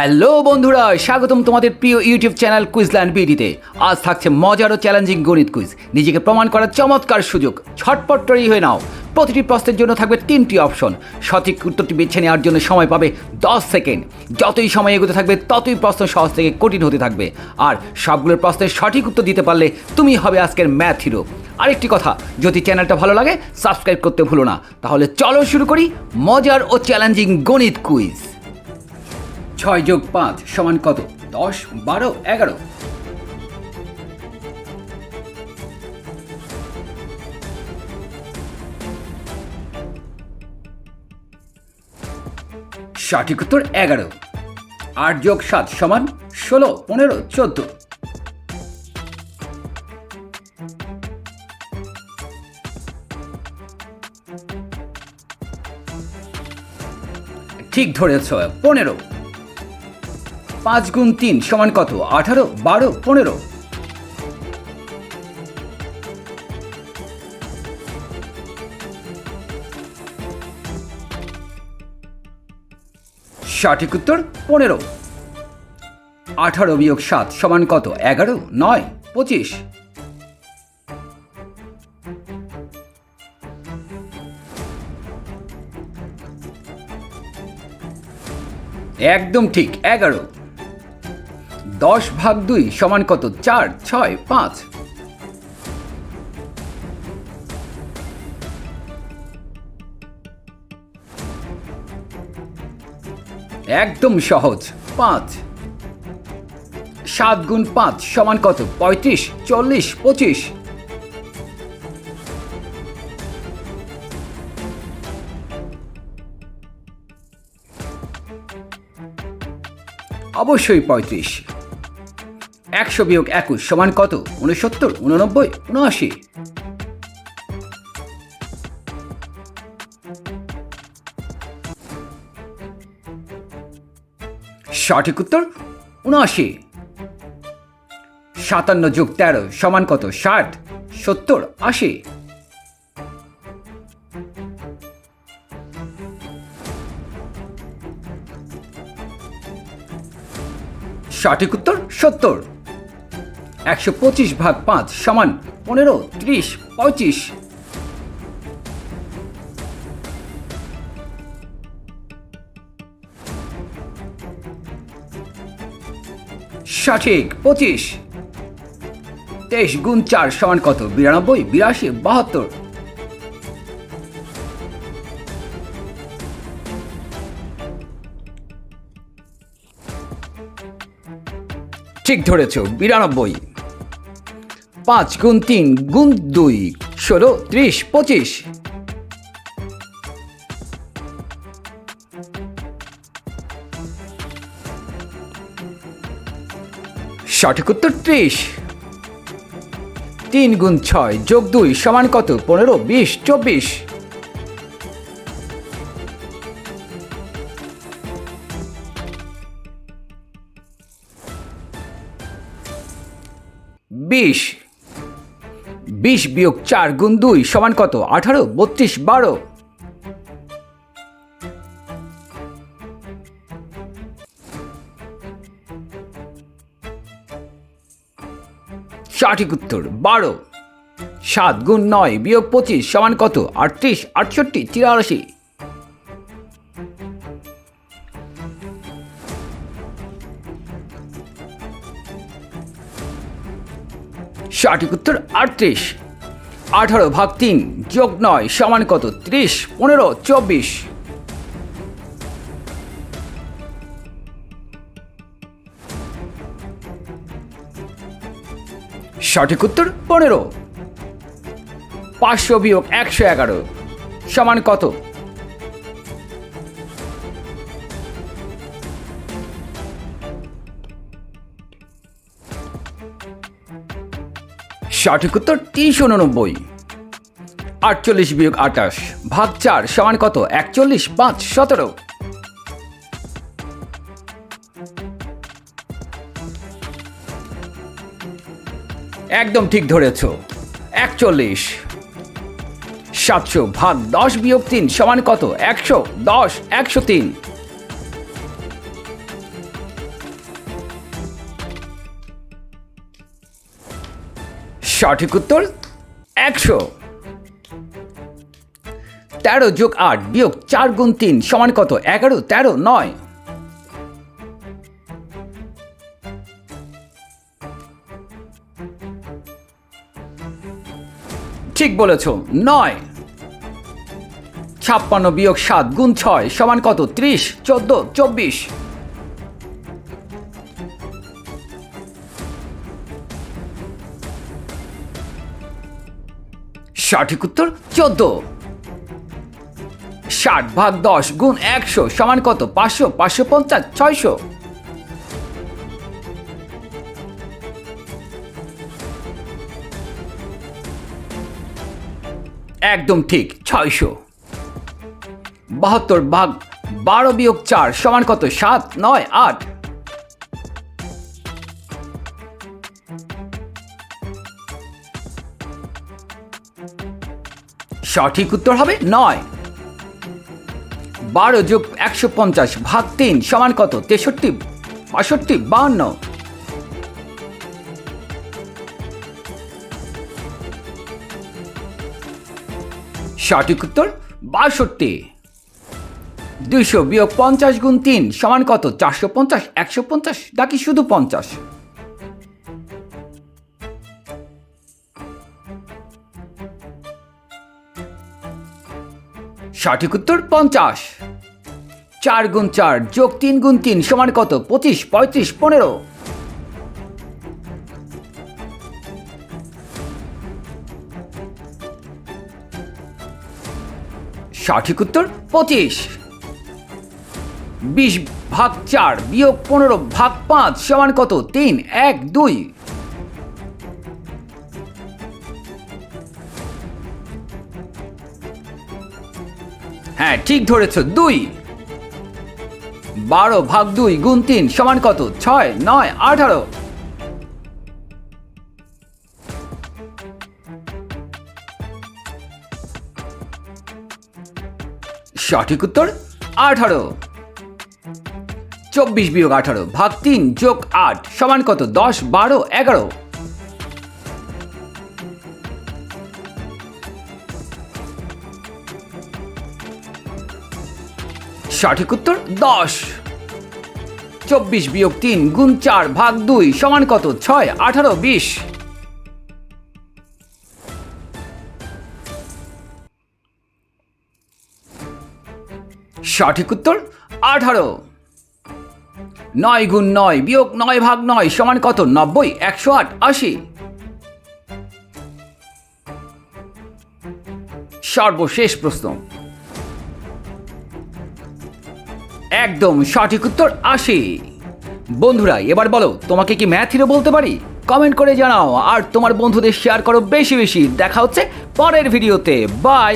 Hello বন্ধুরা, স্বাগতম তোমাদের প্রিয় ইউটিউব চ্যানেল কুইজল্যান্ড বিডিতে। আজ থাকছে মজার ও চ্যালেঞ্জিং গণিত কুইজ। নিজেকে প্রমাণ করার চমৎকার সুযোগ। ছটপট তৈরি হয়ে নাও। প্রতিটি প্রশ্নের জন্য থাকবে তিনটি অপশন। সঠিক উত্তরটি বেছে নেওয়ার জন্য সময় পাবে দশ সেকেন্ড। যতই সময় এগোতে থাকবে, ততই প্রশ্ন সহজ থেকে কঠিন হতে থাকবে। আর সবগুলোর প্রশ্নের সঠিক উত্তর দিতে পারলে তুমি হবে আজকের ম্যাথ হিরো। আরেকটি কথা, যদি চ্যানেলটা ভালো লাগে, সাবস্ক্রাইব করতে ভুলো না। তাহলে চলো শুরু করি মজার ও চ্যালেঞ্জিং গণিত কুইজ। ছয় যোগ পাঁচ সমান কত? দশ, বারো, এগারো। সঠিক উত্তর এগারো। আট যোগ সাত সমান ষোলো, পনেরো, চোদ্দ। ঠিক ধরেছ, পনেরো। পাঁচ গুণ তিন সমান কত? আঠারো, বারো, পনেরো। সঠিক উত্তর, পনেরো। আঠারো বিয়োগ সাত সমান কত? এগারো, নয়, পঁচিশ। একদম ঠিক, এগারো। দশ ভাগ দুই সমান কত? চার, ছয়, পাঁচ। একদম সহজ। পাঁচ। সাত গুণ পাঁচ সমান কত? পঁয়ত্রিশ, চল্লিশ, পঁচিশ। অবশ্যই পঁয়ত্রিশ। একশো বিয়োগ একুশ সমান কত? উনসত্তর উননব্বই উনআশি সঠিক উত্তর উনআশি সাতান্ন যোগ তেরো সমান কত? ষাট, সত্তর, আশি। সঠিক উত্তর, সত্তর। একশো পঁচিশ ভাগ পাঁচ সমান পনেরো, ত্রিশ, পঁয়ত্রিশ। সঠিক, পঁচিশ। তেইশ গুণ চার সমান কত? বিরানব্বই, বিরাশি, বাহাত্তর। ঠিক ধরেছ, বিরানব্বই। পাঁচ গুণ তিন গুণ দুই, ষোলো, ত্রিশ, পঁচিশ। সঠিক উত্তর ত্রিশ। তিন গুণ ছয় যোগ দুই সমান কত? পনেরো, বিশ, চব্বিশ। বিশ। বিশ বিয়োগ চার গুণ দুই সমান কত? আঠারো, বত্রিশ, বারো। সঠিক উত্তর, বারো। সাত গুণ নয় বিয়োগ পঁচিশ সমান কত? আটত্রিশ, আটষট্টি, তিরাশি। সঠিক উত্তর আটত্রিশ। আঠারো ভাগ তিন যোগ নয়, সমান কত? ত্রিশ, পনেরো, চব্বিশ। সঠিক উত্তর পনেরো। পাঁচশো বিয়োগ একশো এগারো, সমান কত? সঠিক উত্তর তিনশো উননব্বই। আটচল্লিশ বিয়োগ আটাশ, ভাগ চার, সমান কত? একচল্লিশ, পাঁচ, সতেরো। একদম ঠিক ধরেছ। একচল্লিশ, সাতশো, ভাগ দশ বিয়োগ তিন, সমান কত? একশো, দশ, একশো তিন। সঠিক উত্তর একশো। তেরো যোগ আট বিয়োগ চার গুণ তিন সমান কত? এগারো, তেরো, নয়। ঠিক বলেছ, নয়। ছাপ্পান্ন বিয়োগ সাত গুণ ছয় সমান কত? ত্রিশ, চোদ্দ, চব্বিশ। সঠিক উত্তর চোদ্দ। ষাট ভাগ দশ গুণ একশো সমান কত? পাঁচশো পাঁচশো পঞ্চাশ, ছয়শো। একদম ঠিক, ছয়শো। বাহাত্তর ভাগ বারো বিয়োগ চার সমান কত? সাত, নয়, আট। সঠিক উত্তর হবে নয়। বারো যোগ একশো পঞ্চাশ ভাগ তিন সমান কত? তেষট্টি, বাষট্টি, বাহান্ন। সঠিক উত্তর বাষট্টি। দুইশো বিয়োগ পঞ্চাশ গুণ তিন সমান কত? চারশো পঞ্চাশ, একশো পঞ্চাশ, নাকি শুধু পঞ্চাশ? সঠিক উত্তর পঞ্চাশ। চার গুণ চার যোগ তিন গুণ তিন সমান কত? পঁচিশ, পঁয়ত্রিশ, পনেরো। সঠিক উত্তর পঁচিশ। বিশ ভাগ চার বিয়োগ পনেরো ভাগ পাঁচ সমান কত? তিন, এক, দুই। হ্যাঁ ঠিক ধরেছ, দুই। বারো ভাগ দুই গুণ তিন সমান কত? ছয়, নয়, আঠারো। সঠিক উত্তর, আঠারো। চব্বিশ বিয়োগ আঠারো ভাগ তিন যোগ আট সমান কত? দশ, বারো, এগারো। সঠিক উত্তর দশ। চব্বিশ বিয়োগ তিন গুণ চার ভাগ দুই সমান কত? ছয়, আঠারো, বিশ। সঠিক উত্তর আঠারো। নয় গুণ নয় বিয়োগ নয় ভাগ নয় সমান কত? নব্বই, একশো আট, আশি। সর্বশেষ প্রশ্ন। একদম সঠিক উত্তর আশি। বন্ধুরা, এবার বলো, তোমাকে কি ম্যাথ হিরো বলতে পারি? কমেন্ট করে জানাও, আর তোমার বন্ধুদের শেয়ার করো বেশি বেশি। দেখা হচ্ছে পরের ভিডিওতে বাই